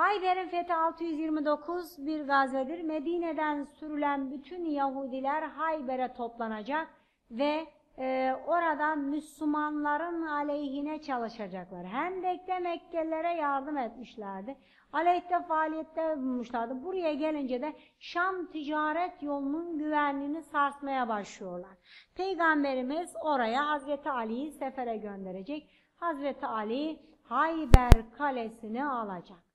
Hayber'in fethi 629 bir gazvedir. Medine'den sürülen bütün Yahudiler Hayber'e toplanacak ve e, oradan Müslümanların aleyhine çalışacaklar. Hendek'te Mekkelilere yardım etmişlerdi. Aleyhte faaliyette bulunmuşlardı. Buraya gelince de Şam ticaret yolunun güvenliğini sarsmaya başlıyorlar. Peygamberimiz oraya Hazreti Ali'yi sefere gönderecek. Hazreti Ali Hayber kalesini alacak.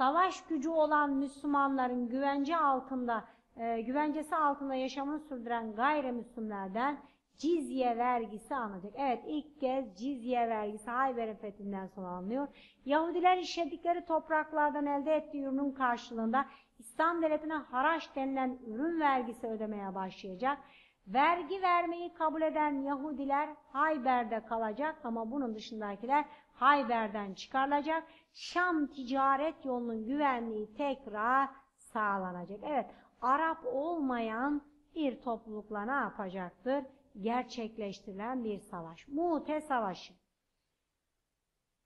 Savaş gücü olan Müslümanların güvence altında, e, güvencesi altında yaşamını sürdüren gayrimüslimlerden cizye vergisi alınacak. Evet ilk kez cizye vergisi Hayber'in fethinden sonra alınıyor. Yahudiler işledikleri topraklardan elde ettiği ürünün karşılığında İslam devletine haraç denilen ürün vergisi ödemeye başlayacak. Vergi vermeyi kabul eden Yahudiler Hayber'de kalacak ama bunun dışındakiler Hayber'den çıkarılacak. Şam ticaret yolunun güvenliği tekrar sağlanacak. Evet Arap olmayan bir toplulukla ne yapacaktır? Gerçekleştirilen bir savaş. Mu'te Savaşı.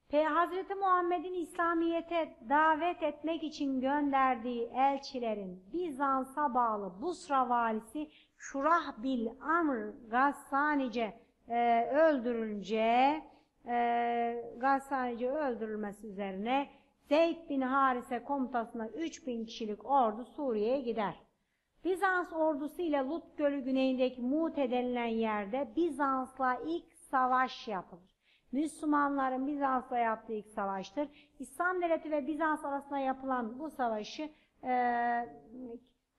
Pe Hazreti Muhammed'in İslamiyet'e davet etmek için gönderdiği elçilerin Bizans'a bağlı Busra valisi Şurah bil Amr Gassanice e, öldürülünce e, Gassanice öldürülmesi üzerine Zeyd bin Harise komutasına 3000 kişilik ordu Suriye'ye gider. Bizans ordusu ile Lut Gölü güneyindeki Mute denilen yerde Bizans'la ilk savaş yapılır. Müslümanların Bizans'la yaptığı ilk savaştır. İslam devleti ve Bizans arasında yapılan bu savaşı e,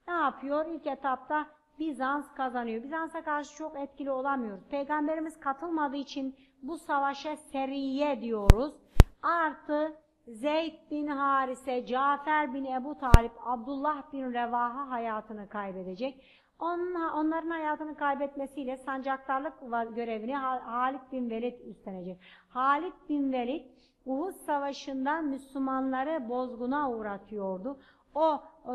ne yapıyor? İlk etapta Bizans kazanıyor. Bizans'a karşı çok etkili olamıyoruz. Peygamberimiz katılmadığı için bu savaşa seriye diyoruz. Artı Zeyd bin Harise, Cafer bin Ebu Talip, Abdullah bin Revaha hayatını kaybedecek. onların hayatını kaybetmesiyle sancaktarlık görevini Halid bin Velid üstlenecek. Halid bin Velid Uhud Savaşı'nda Müslümanları bozguna uğratıyordu. O e,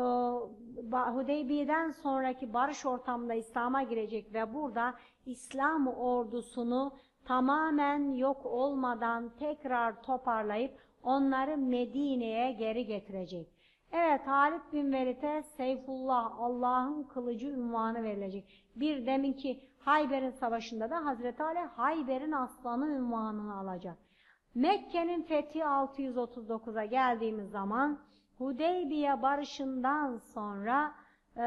Hudeybiye'den sonraki barış ortamında İslam'a girecek ve burada İslam ordusunu tamamen yok olmadan tekrar toparlayıp onları Medine'ye geri getirecek. Evet Halid bin Velid'e Seyfullah Allah'ın kılıcı ünvanı verilecek. Bir deminki Hayber'in savaşında da Hazreti Ali Hayber'in aslanı ünvanını alacak. Mekke'nin fethi 639'a geldiğimiz zaman Hudeybiye barışından sonra 10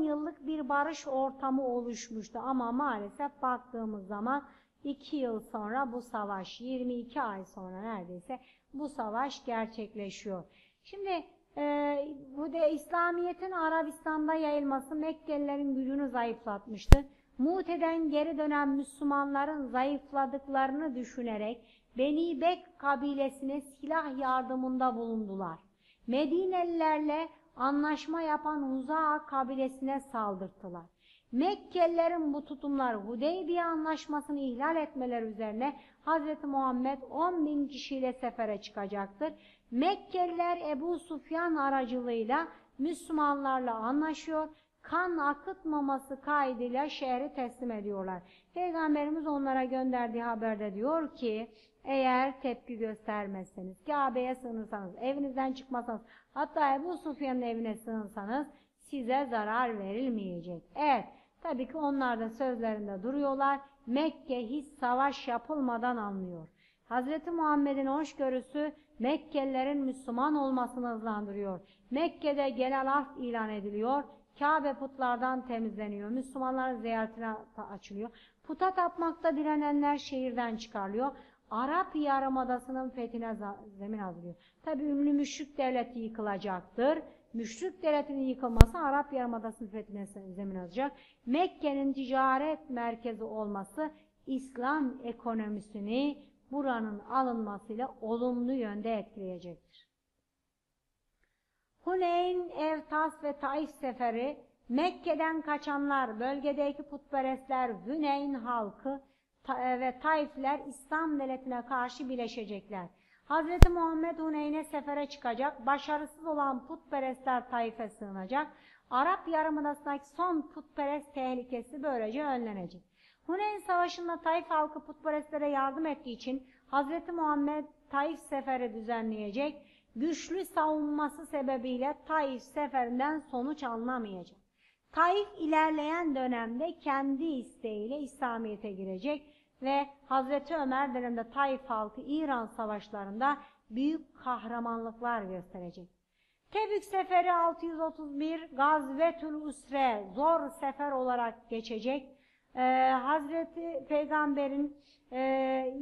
e, yıllık bir barış ortamı oluşmuştu ama maalesef baktığımız zaman 2 yıl sonra bu savaş 22 ay sonra neredeyse bu savaş gerçekleşiyor. Şimdi e, bu da İslamiyet'in Arabistan'da yayılması Mekkelilerin gücünü zayıflatmıştı. Mute'den geri dönen Müslümanların zayıfladıklarını düşünerek Beni Bek kabilesine silah yardımında bulundular. Medinelilerle anlaşma yapan Huza kabilesine saldırttılar. Mekkelilerin bu tutumlar Hudeybiye anlaşmasını ihlal etmeleri üzerine Hz. Muhammed 10 bin kişiyle sefere çıkacaktır. Mekkeliler Ebu Sufyan aracılığıyla Müslümanlarla anlaşıyor kan akıtmaması kaydıyla şehri teslim ediyorlar. Peygamberimiz onlara gönderdiği haberde diyor ki eğer tepki göstermezseniz, Kabe'ye sığınırsanız, evinizden çıkmasanız, hatta Ebu Sufyan'ın evine sığınsanız size zarar verilmeyecek. Evet, tabii ki onlar da sözlerinde duruyorlar. Mekke hiç savaş yapılmadan anlıyor. Hz. Muhammed'in hoşgörüsü Mekkelilerin Müslüman olmasını hızlandırıyor. Mekke'de genel af ilan ediliyor. Kabe putlardan temizleniyor. Müslümanların ziyaretine açılıyor. Puta tapmakta direnenler şehirden çıkarılıyor. Arap Yarımadası'nın fethine zemin hazırlıyor. Tabi ünlü müşrik devleti yıkılacaktır. Müşrik devletinin yıkılması Arap Yarımadası'nın fethine zemin hazırlayacak. Mekke'nin ticaret merkezi olması İslam ekonomisini buranın alınmasıyla olumlu yönde etkileyecektir. Huneyn, Evtas ve Taif seferi Mekke'den kaçanlar, bölgedeki putperestler, Huneyn halkı ve Taifler İslam devletine karşı birleşecekler. Hz. Muhammed Huneyn'e sefere çıkacak, başarısız olan putperestler Taif'e sığınacak, Arap Yarımadası'ndaki son putperest tehlikesi böylece önlenecek. Huneyn Savaşı'nda Taif halkı putperestlere yardım ettiği için Hz. Muhammed Taif seferi düzenleyecek güçlü savunması sebebiyle Taif seferinden sonuç alınamayacak. Taif ilerleyen dönemde kendi isteğiyle İslamiyet'e girecek ve Hazreti Ömer döneminde Taif halkı İran savaşlarında büyük kahramanlıklar gösterecek. Tebük seferi 631 Gazvetül Usre zor sefer olarak geçecek. Ee, Hazreti Peygamber'in e,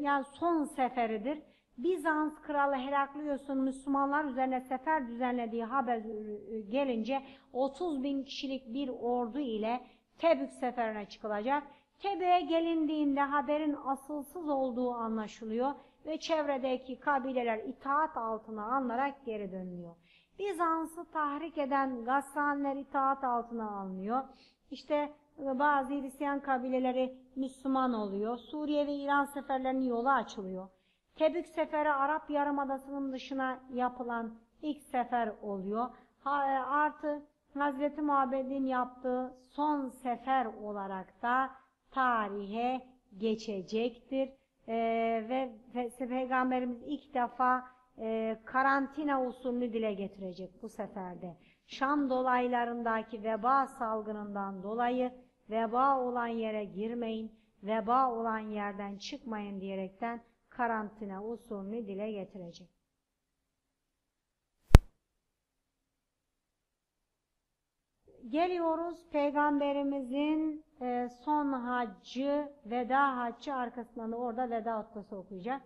yani son seferidir. Bizans kralı Heraklios'un Müslümanlar üzerine sefer düzenlediği haber gelince 30 bin kişilik bir ordu ile Tebük seferine çıkılacak. Tebük'e gelindiğinde haberin asılsız olduğu anlaşılıyor ve çevredeki kabileler itaat altına alınarak geri dönüyor. Bizans'ı tahrik eden Gassaniler itaat altına alınıyor. İşte e, bazı Hristiyan kabileleri Müslüman oluyor. Suriye ve İran seferlerinin yolu açılıyor. Tebük seferi Arap Yarımadası'nın dışına yapılan ilk sefer oluyor. E, artı Hazreti Muhammed'in yaptığı son sefer olarak da tarihe geçecektir. Ee, ve Peygamberimiz ilk defa e, karantina usulünü dile getirecek bu seferde. Şam dolaylarındaki veba salgınından dolayı veba olan yere girmeyin, veba olan yerden çıkmayın diyerekten karantina usulünü dile getirecek. Geliyoruz Peygamberimizin e, son haccı, veda haccı arkasından da orada veda hutbesi okuyacak.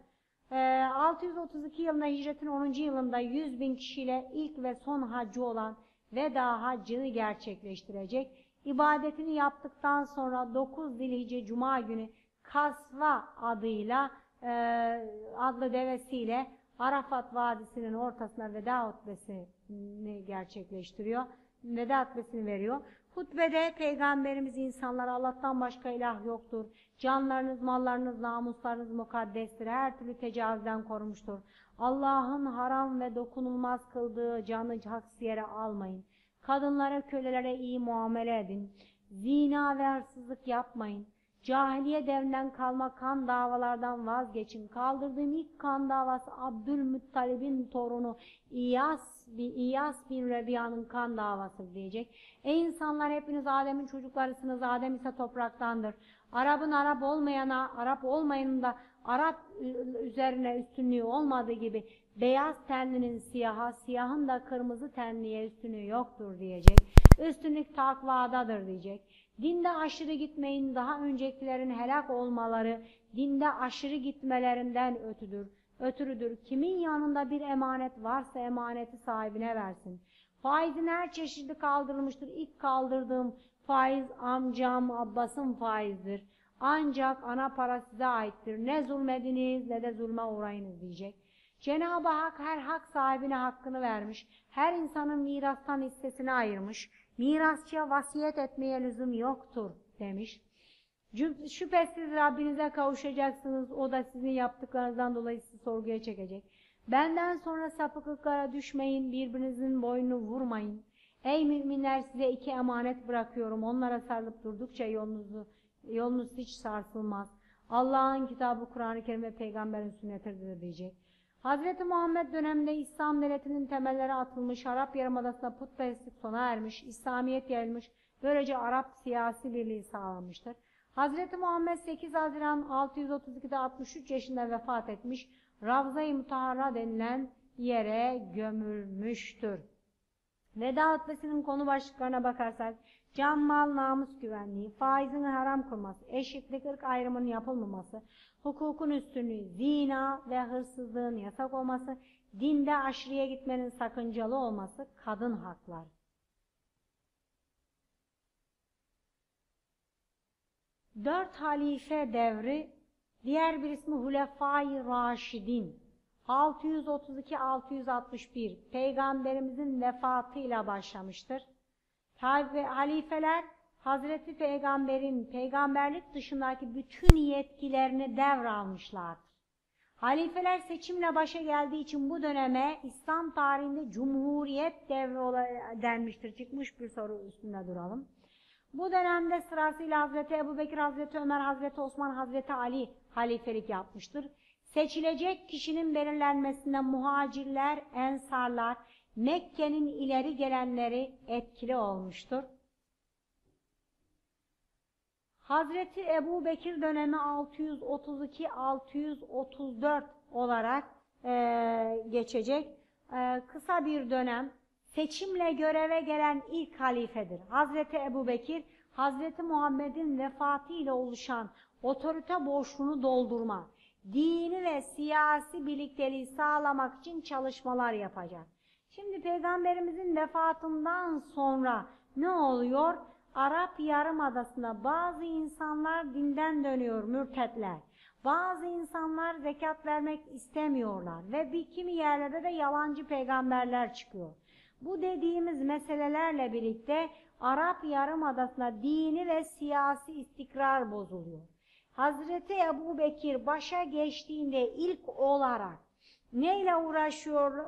632 ee, yılında hicretin 10. yılında 100 bin kişiyle ilk ve son hacı olan veda haccını gerçekleştirecek. İbadetini yaptıktan sonra 9 Zilhice Cuma günü Kasva adıyla e, adlı devesiyle Arafat Vadisi'nin ortasına veda hutbesini gerçekleştiriyor. Veda hutbesini veriyor. Hutbede Peygamberimiz insanlara Allah'tan başka ilah yoktur. Canlarınız, mallarınız, namuslarınız mukaddestir. Her türlü tecavüzden korumuştur. Allah'ın haram ve dokunulmaz kıldığı canı haksız yere almayın. Kadınlara, kölelere iyi muamele edin. Zina ve hırsızlık yapmayın. Cahiliye devrinden kalma kan davalardan vazgeçin. Kaldırdığım ilk kan davası Abdülmuttalib'in torunu İyas, İyas bin Rebiya'nın kan davası diyecek. Ey insanlar hepiniz Adem'in çocuklarısınız. Adem ise topraktandır. Arap'ın Arap olmayana, Arap olmayanın da Arap üzerine üstünlüğü olmadığı gibi beyaz tenlinin siyaha, siyahın da kırmızı tenliye üstünlüğü yoktur diyecek. Üstünlük takvadadır diyecek. Dinde aşırı gitmeyin daha öncekilerin helak olmaları dinde aşırı gitmelerinden ötüdür. Ötürüdür. Kimin yanında bir emanet varsa emaneti sahibine versin. Faizin her çeşidi kaldırılmıştır. İlk kaldırdığım faiz amcam Abbas'ın faizdir. Ancak ana para size aittir. Ne zulmediniz ne de zulme uğrayınız diyecek. Cenab-ı Hak her hak sahibine hakkını vermiş. Her insanın mirastan hissesini ayırmış. Mirasçıya vasiyet etmeye lüzum yoktur demiş. Şüphesiz Rabbinize kavuşacaksınız. O da sizin yaptıklarınızdan dolayı sizi sorguya çekecek. Benden sonra sapıklıklara düşmeyin, birbirinizin boynunu vurmayın. Ey müminler size iki emanet bırakıyorum. Onlara sarılıp durdukça yolunuzu, yolunuz hiç sarsılmaz. Allah'ın kitabı Kur'an-ı Kerim ve peygamberin sünnetidir diyecek. Hz. Muhammed döneminde İslam devletinin temelleri atılmış, Arap Yarımadası'nda putperestlik sona ermiş, İslamiyet yayılmış, böylece Arap siyasi birliği sağlanmıştır. Hz. Muhammed 8 Haziran 632'de 63 yaşında vefat etmiş, Ravza-i Mutaharra denilen yere gömülmüştür. Veda hutbesinin konu başlıklarına bakarsak, can, mal, namus güvenliği, faizin haram kılması, eşitlik, ırk ayrımının yapılmaması, hukukun üstünlüğü, zina ve hırsızlığın yasak olması, dinde aşırıya gitmenin sakıncalı olması, kadın hakları. Dört halife devri, diğer bir ismi Hulefai Raşidin. 632-661 Peygamberimizin vefatıyla başlamıştır. Halifeler Hazreti Peygamber'in peygamberlik dışındaki bütün yetkilerini devralmışlardır. Halifeler seçimle başa geldiği için bu döneme İslam tarihinde Cumhuriyet devri denmiştir. Çıkmış bir soru üstünde duralım. Bu dönemde sırasıyla Hazreti Ebu Bekir, Hazreti Ömer, Hazreti Osman, Hazreti Ali halifelik yapmıştır. Seçilecek kişinin belirlenmesinde muhacirler, ensarlar, Mekke'nin ileri gelenleri etkili olmuştur. Hazreti Ebu Bekir dönemi 632-634 olarak e, geçecek. E, kısa bir dönem seçimle göreve gelen ilk halifedir. Hazreti Ebu Bekir, Hazreti Muhammed'in vefatı ile oluşan otorite boşluğunu doldurma, dini ve siyasi birlikteliği sağlamak için çalışmalar yapacak. Şimdi Peygamberimizin vefatından sonra ne oluyor? Arap Yarımadası'nda bazı insanlar dinden dönüyor, mürtetler. Bazı insanlar zekat vermek istemiyorlar ve bir kimi yerlerde de yalancı peygamberler çıkıyor. Bu dediğimiz meselelerle birlikte Arap Yarımadası'nda dini ve siyasi istikrar bozuluyor. Hazreti Ebu Bekir başa geçtiğinde ilk olarak neyle uğraşıyor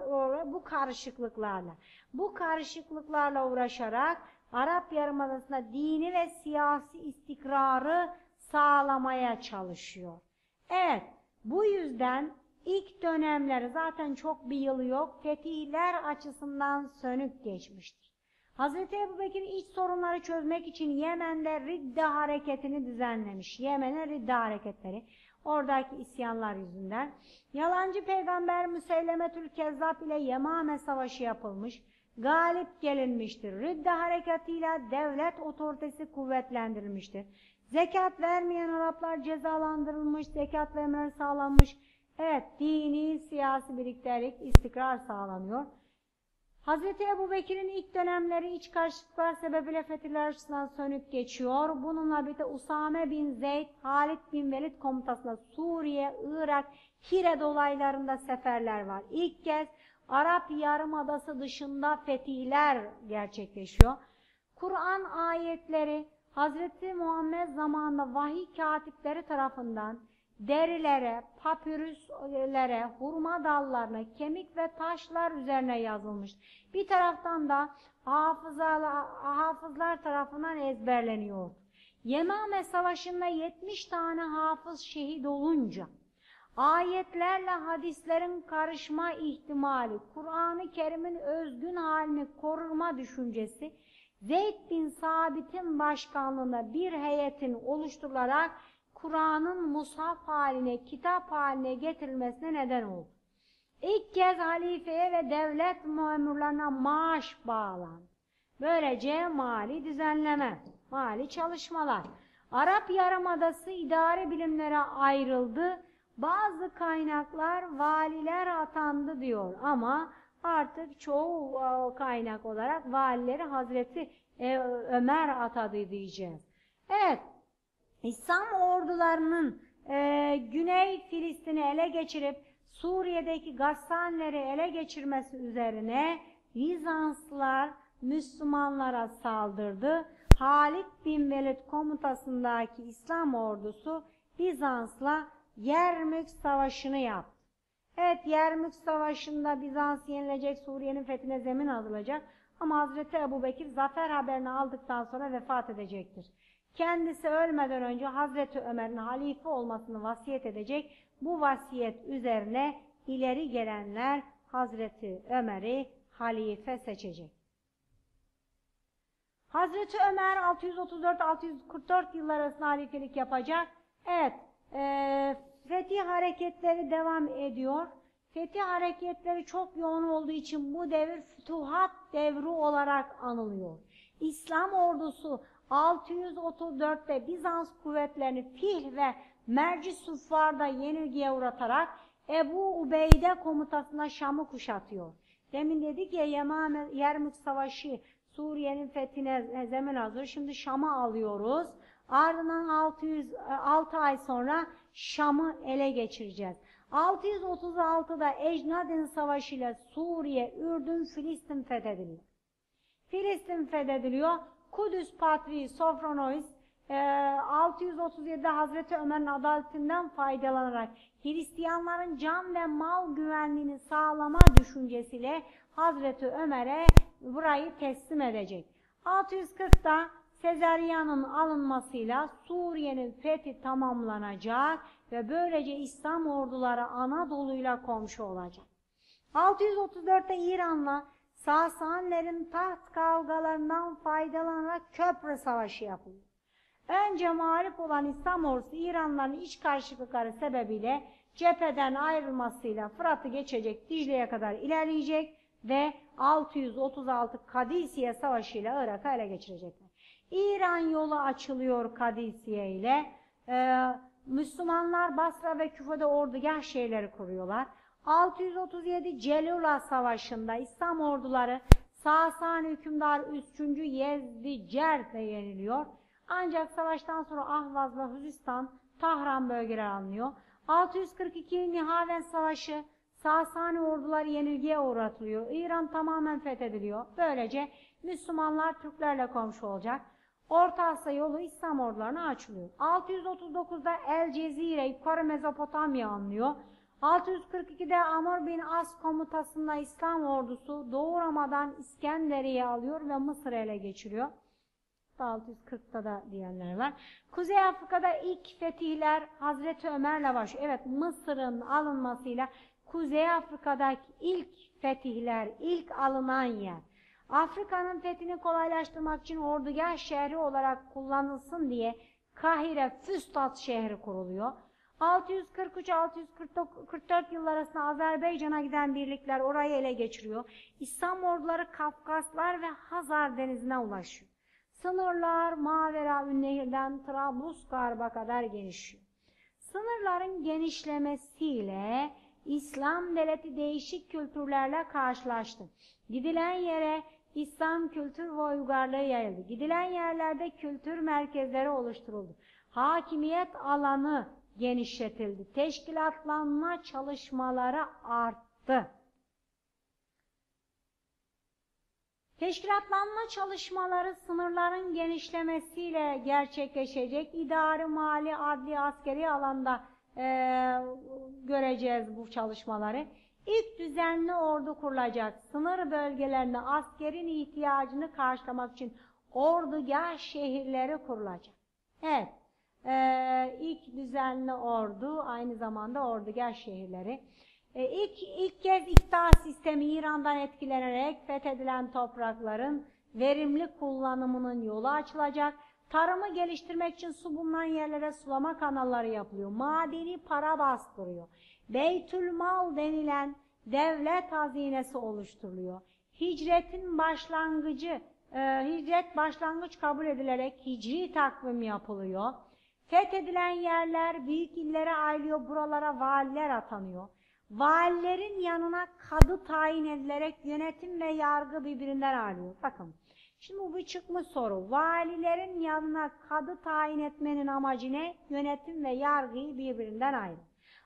bu karışıklıklarla? Bu karışıklıklarla uğraşarak Arap Yarımadası'nda dini ve siyasi istikrarı sağlamaya çalışıyor. Evet, bu yüzden ilk dönemleri zaten çok bir yılı yok, fetihler açısından sönük geçmiştir. Hz. Ebu Bekir iç sorunları çözmek için Yemen'de Ridde hareketini düzenlemiş. Yemen'e Ridde hareketleri. Oradaki isyanlar yüzünden. Yalancı peygamber Müseylemetül Kezzab ile Yemame Savaşı yapılmış galip gelinmiştir. Ridde harekatıyla devlet otoritesi kuvvetlendirilmiştir. Zekat vermeyen Araplar cezalandırılmış, zekat vermeleri sağlanmış. Evet, dini, siyasi birliktelik, istikrar sağlanıyor. Hz. Ebu Bekir'in ilk dönemleri iç karşılıklar sebebiyle fetihler açısından sönük geçiyor. Bununla birlikte Usame bin Zeyd, Halid bin Velid komutasında Suriye, Irak, Hire dolaylarında seferler var. İlk kez Arap Yarımadası dışında fetihler gerçekleşiyor. Kur'an ayetleri Hazreti Muhammed zamanında vahiy katipleri tarafından derilere, papürüslere, hurma dallarına, kemik ve taşlar üzerine yazılmış. Bir taraftan da hafızalar, hafızlar tarafından ezberleniyor. Yemame Savaşı'nda 70 tane hafız şehit olunca ayetlerle hadislerin karışma ihtimali, Kur'an-ı Kerim'in özgün halini koruma düşüncesi, Zeyd bin Sabit'in başkanlığında bir heyetin oluşturularak Kur'an'ın musaf haline, kitap haline getirilmesine neden oldu. İlk kez halifeye ve devlet memurlarına maaş bağlandı. Böylece mali düzenleme, mali çalışmalar. Arap Yarımadası idare bilimlere ayrıldı bazı kaynaklar valiler atandı diyor ama artık çoğu e, kaynak olarak valileri Hazreti e, Ömer atadı diyeceğiz. Evet, İslam ordularının e, Güney Filistin'i ele geçirip Suriye'deki Gassanleri ele geçirmesi üzerine Bizanslılar Müslümanlara saldırdı. Halit bin Velid komutasındaki İslam ordusu Bizans'la Yermük Savaşı'nı yaptı. Evet Yermük Savaşı'nda Bizans yenilecek, Suriye'nin fethine zemin hazırlayacak. Ama Hazreti Ebu Bekir zafer haberini aldıktan sonra vefat edecektir. Kendisi ölmeden önce Hazreti Ömer'in halife olmasını vasiyet edecek. Bu vasiyet üzerine ileri gelenler Hazreti Ömer'i halife seçecek. Hazreti Ömer 634-644 yıllar arasında halifelik yapacak. Evet, e, fetih hareketleri devam ediyor. Fetih hareketleri çok yoğun olduğu için bu devir fütuhat devri olarak anılıyor. İslam ordusu 634'te Bizans kuvvetlerini Fih ve Merci Suffar'da yenilgiye uğratarak Ebu Ubeyde komutasına Şam'ı kuşatıyor. Demin dedik ya Yemame, Yermük Savaşı Suriye'nin fethine zemin hazır. Şimdi Şam'ı alıyoruz. Ardından 600, 6 ay sonra Şam'ı ele geçireceğiz. 636'da Ecnadin Savaşı ile Suriye, Ürdün, Filistin fethediliyor. Filistin fethediliyor. Kudüs Patriği Sofronois 637'de e, Hazreti Ömer'in adaletinden faydalanarak Hristiyanların can ve mal güvenliğini sağlama düşüncesiyle Hazreti Ömer'e burayı teslim edecek. 640'da Sezeryan'ın alınmasıyla Suriye'nin fethi tamamlanacak ve böylece İslam orduları Anadolu'yla komşu olacak. 634'te İran'la Sasanilerin taht kavgalarından faydalanarak Köprü Savaşı yapıldı. Önce mağlup olan İslam ordusu İranlıların iç karşılıkları sebebiyle cepheden ayrılmasıyla Fırat'ı geçecek Dicle'ye kadar ilerleyecek ve 636 Kadisiye Savaşı ile Irak'ı ele geçirecekler. İran yolu açılıyor Kadisiye ile. Ee, Müslümanlar Basra ve Küfe'de ordugah şehirleri kuruyorlar. 637 Celula Savaşı'nda İslam orduları Sasani hükümdar 3. Yezdi Cert'le yeniliyor. Ancak savaştan sonra Ahvaz ve Huzistan, Tahran bölgeleri alınıyor. 642 Nihavend Savaşı Sasani orduları yenilgiye uğratılıyor. İran tamamen fethediliyor. Böylece Müslümanlar Türklerle komşu olacak. Orta Asya yolu İslam ordularına açılıyor. 639'da El Cezire, Yukarı Mezopotamya anlıyor. 642'de Amr bin As komutasında İslam ordusu Doğu Rama'dan İskenderiye alıyor ve Mısır'ı ele geçiriyor. 640'ta da diyenler var. Kuzey Afrika'da ilk fetihler Hazreti Ömer'le başlıyor. Evet Mısır'ın alınmasıyla Kuzey Afrika'daki ilk fetihler, ilk alınan yer. Afrika'nın fethini kolaylaştırmak için ordugah şehri olarak kullanılsın diye Kahire Füstat şehri kuruluyor. 643-644 yıllar arasında Azerbaycan'a giden birlikler orayı ele geçiriyor. İslam orduları Kafkaslar ve Hazar denizine ulaşıyor. Sınırlar Mavera Ünnehir'den Trablusgarp'a kadar genişliyor. Sınırların genişlemesiyle İslam devleti değişik kültürlerle karşılaştı. Gidilen yere İslam kültür ve uygarlığı yayıldı. Gidilen yerlerde kültür merkezleri oluşturuldu. Hakimiyet alanı genişletildi. Teşkilatlanma çalışmaları arttı. Teşkilatlanma çalışmaları sınırların genişlemesiyle gerçekleşecek. İdari, mali, adli, askeri alanda e, göreceğiz bu çalışmaları. İlk düzenli ordu kurulacak. Sınır bölgelerinde askerin ihtiyacını karşılamak için ordugah şehirleri kurulacak. Evet, e, ilk düzenli ordu aynı zamanda ordugah şehirleri. E, ilk, ilk kez iktidar sistemi İran'dan etkilenerek fethedilen toprakların verimli kullanımının yolu açılacak. Tarımı geliştirmek için su bulunan yerlere sulama kanalları yapılıyor. Madeni para bastırıyor. Beytülmal denilen devlet hazinesi oluşturuluyor. Hicretin başlangıcı, e, hicret başlangıç kabul edilerek hicri takvim yapılıyor. Fethedilen yerler büyük illere ayrılıyor, buralara valiler atanıyor. Valilerin yanına kadı tayin edilerek yönetim ve yargı birbirinden ayrılıyor. Bakın, şimdi bu bir çıkmış soru. Valilerin yanına kadı tayin etmenin amacı ne? Yönetim ve yargıyı birbirinden ayrı.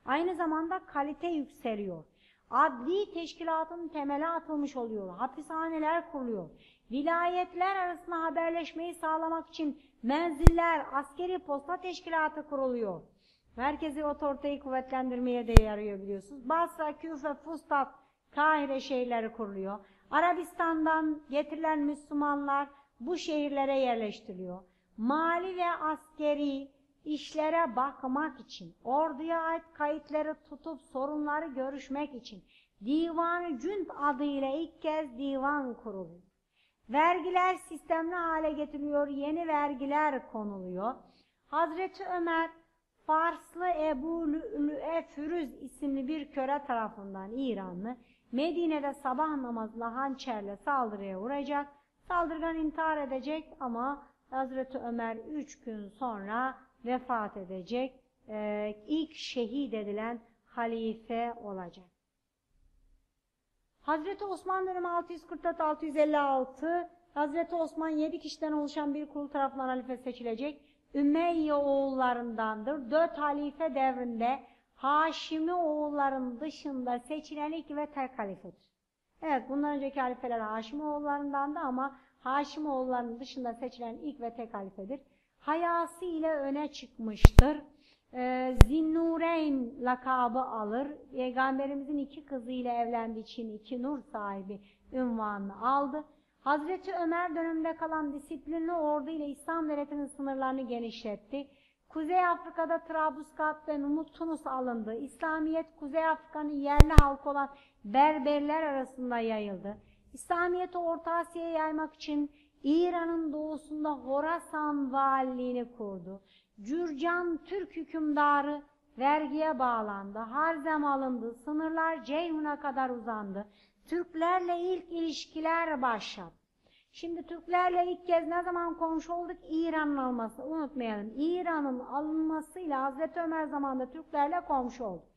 Aynı zamanda kalite yükseliyor. Adli teşkilatın temeli atılmış oluyor. Hapishaneler kuruluyor. Vilayetler arasında haberleşmeyi sağlamak için menziller, askeri posta teşkilatı kuruluyor. Merkezi otoriteyi kuvvetlendirmeye de yarıyor biliyorsunuz. Basra, Küfe, Fustat, Kahire şehirleri kuruluyor. Arabistan'dan getirilen Müslümanlar bu şehirlere yerleştiriliyor. Mali ve askeri işlere bakmak için, orduya ait kayıtları tutup sorunları görüşmek için Divan-ı Cünd adıyla ilk kez divan kuruluyor. Vergiler sistemli hale getiriliyor, yeni vergiler konuluyor. Hazreti Ömer Farslı Ebu Lü'e Fürüz isimli bir köre tarafından İranlı Medine'de sabah namazla hançerle saldırıya uğrayacak. Saldırgan intihar edecek ama Hazreti Ömer üç gün sonra vefat edecek. Ee, ilk şehit edilen halife olacak. Hazreti Osman dönemi 644-656 Hazreti Osman 7 kişiden oluşan bir kurul tarafından halife seçilecek. Ümeyye oğullarındandır. Dört halife devrinde Haşimi oğulların dışında seçilen ilk ve tek halifedir. Evet bundan önceki halifeler Haşimi oğullarındandı ama Haşimi oğullarının dışında seçilen ilk ve tek halifedir. Hayası ile öne çıkmıştır. Ee, Zinnureyn lakabı alır. Peygamberimizin iki kızıyla evlendiği için iki nur sahibi ünvanını aldı. Hazreti Ömer döneminde kalan disiplinli ordu ile İslam devletinin sınırlarını genişletti. Kuzey Afrika'da Trablusgarp ve Numut Tunus alındı. İslamiyet Kuzey Afrika'nın yerli halkı olan Berberler arasında yayıldı. İslamiyet'i Orta Asya'ya yaymak için İran'ın doğusunda Horasan valiliğini kurdu. Cürcan Türk hükümdarı vergiye bağlandı. Harzem alındı. Sınırlar Ceyhun'a kadar uzandı. Türklerle ilk ilişkiler başladı. Şimdi Türklerle ilk kez ne zaman komşu olduk? İran'ın alması. Unutmayalım. İran'ın alınmasıyla Hazreti Ömer zamanında Türklerle komşu olduk.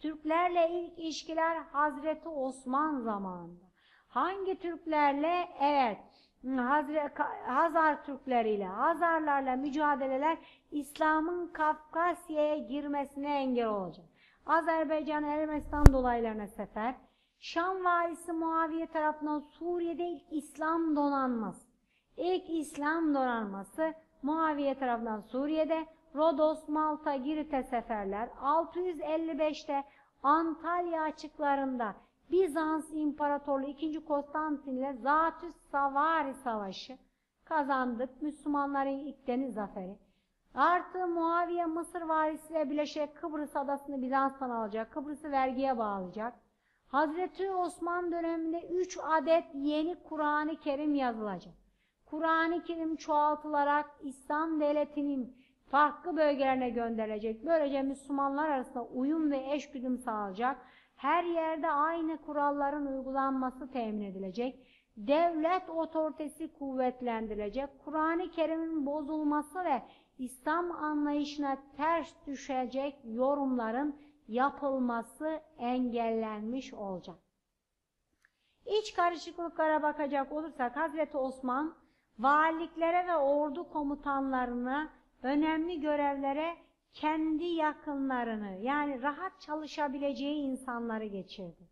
Türklerle ilk ilişkiler Hazreti Osman zamanında. Hangi Türklerle? Evet. Hazre, Hazar Türkleriyle, Hazarlarla mücadeleler İslam'ın Kafkasya'ya girmesine engel olacak. Azerbaycan Ermenistan dolaylarına sefer, Şam valisi Muaviye tarafından Suriye'de ilk İslam donanması. İlk İslam donanması Muaviye tarafından Suriye'de, Rodos, Malta, Girit'e seferler. 655'te Antalya açıklarında Bizans İmparatorluğu 2. Konstantin ile Zatüs Savari Savaşı kazandık. Müslümanların ilk deniz zaferi. Artı Muaviye Mısır valisiyle birleşerek Kıbrıs adasını Bizans'tan alacak. Kıbrıs'ı vergiye bağlayacak. Hazreti Osman döneminde 3 adet yeni Kur'an-ı Kerim yazılacak. Kur'an-ı Kerim çoğaltılarak İslam devletinin farklı bölgelerine gönderilecek. Böylece Müslümanlar arasında uyum ve eşgüdüm sağlayacak. Her yerde aynı kuralların uygulanması temin edilecek. Devlet otoritesi kuvvetlendirilecek. Kur'an-ı Kerim'in bozulması ve İslam anlayışına ters düşecek yorumların yapılması engellenmiş olacak. İç karışıklıklara bakacak olursak Hazreti Osman valiliklere ve ordu komutanlarına önemli görevlere kendi yakınlarını yani rahat çalışabileceği insanları geçirdi.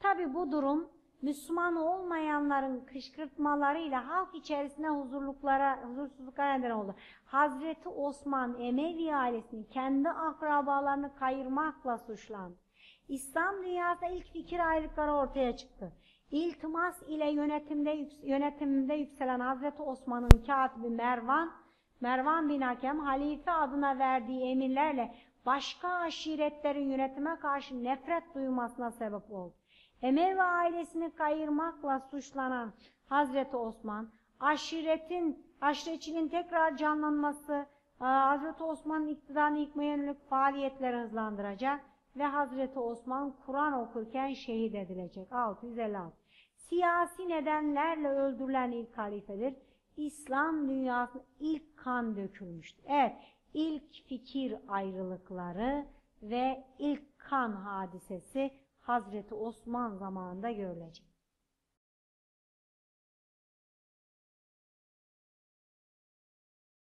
Tabi bu durum Müslüman olmayanların kışkırtmalarıyla halk içerisinde huzurluklara, huzursuzluklara neden oldu. Hazreti Osman Emevi ailesini kendi akrabalarını kayırmakla suçlandı. İslam dünyasında ilk fikir ayrılıkları ortaya çıktı. İltimas ile yönetimde, yönetimde yükselen Hazreti Osman'ın katibi Mervan, Mervan bin Hakem halife adına verdiği emirlerle başka aşiretlerin yönetime karşı nefret duymasına sebep oldu. Emevi ailesini kayırmakla suçlanan Hazreti Osman, aşiretin, aşiretçiliğin tekrar canlanması, Hazreti Osman'ın iktidarını yıkmaya yönelik faaliyetleri hızlandıracak ve Hazreti Osman Kur'an okurken şehit edilecek. 656. Siyasi nedenlerle öldürülen ilk halifedir. İslam dünyasında ilk kan dökülmüştür. Evet, ilk fikir ayrılıkları ve ilk kan hadisesi Hazreti Osman zamanında görülecek.